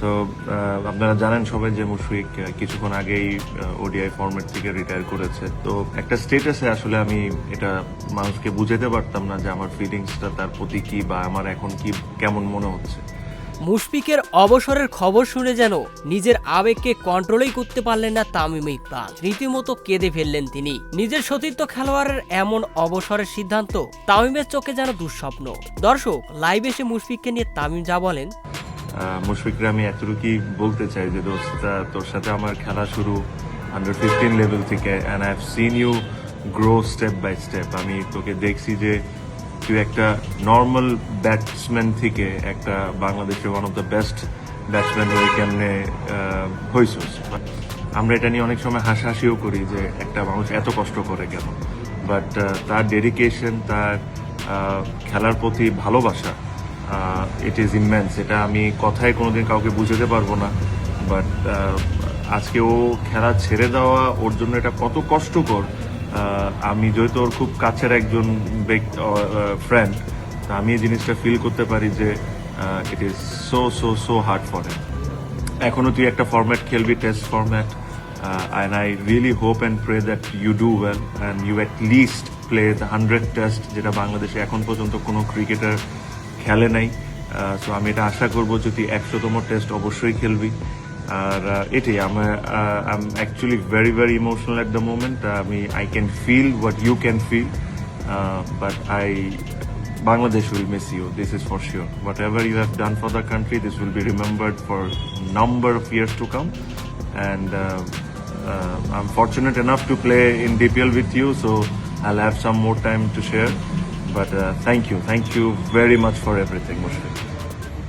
So আপনারা জানেন সবাই যে মুশফিক কিছুক্ষণ আগেই ওডিআই ফরম্যাট থেকে রিটায়ার করেছে। তো একটা স্টেটাসে আসলে আমি এটা মানুষকে বুঝাতে পারতাম না যে আমার ফিলিংসটা তার প্রতি কি বা আমার এখন কি কেমন মনে হচ্ছে। মুশফিকের অবসরের খবর শুনে যেন নিজের আবেগকে কন্ট্রোলই করতে পারলেন না তামিম ইকবাল। রীতিমতো কেঁদে ফেললেন তিনি। নিজের সতীর্থ খেলোয়াড়ের এমন অবসরের সিদ্ধান্ত তামিমের চোখে যেন দুঃস্বপ্ন। দর্শক লাইভ এসে মুশফিককে নিয়ে তামিম যা বলেন মুশফিকরে আমি এতটুকুই বলতে চাই যে, দোস্ত তোর সাথে আমার খেলা শুরু আন্ডার ফিফটিন লেভেল থেকে and I have seen you grow step by step আমি তোকে দেখছি যে, তুই একটা নর্মাল ব্যাটসম্যান থেকে একটা বাংলাদেশের one of the best batsman হয়ে কেমনে হয়েছিস আমরা এটা নিয়ে অনেক সময় হাসাহাসিও করি যে, একটা মানুষ এত কষ্ট করে কেন? বাট তার ডেডিকেশন তার খেলার প্রতি ভালোবাসা ইট ইজ ইমেন্স এটা আমি কথায় কোনোদিন কাউকে বুঝাতে পারব না। বাট আজকে ও খেলা ছেড়ে দেওয়া, ওর জন্য এটা কত কষ্টকর। আমি যেহেতু ওর খুব কাছের একজন ফ্রেন্ড তা আমি এই জিনিসটা ফিল করতে পারি যে it is so so so hard for him এখনও তুই একটা ফরম্যাট খেলবি test format and I really hope and pray that you do well and you at least play the hundred test যেটা বাংলাদেশে এখন পর্যন্ত কোনো ক্রিকেটার খেলে নাই সো আমি এটা আশা করব যদি একশোতম টেস্ট অবশ্যই খেলবি আর এটাই আমার I am actually very very emotional at the moment আমি I can feel what you can feel but I Bangladesh will miss you. This is for sure. Whatever you have done for the country, this will be remembered for number of years to come. And uh, uh, I'm fortunate enough to play in DPL with you, so I'll have some more time to share. But uh, thank you, thank you very much for everything, Mushfiq.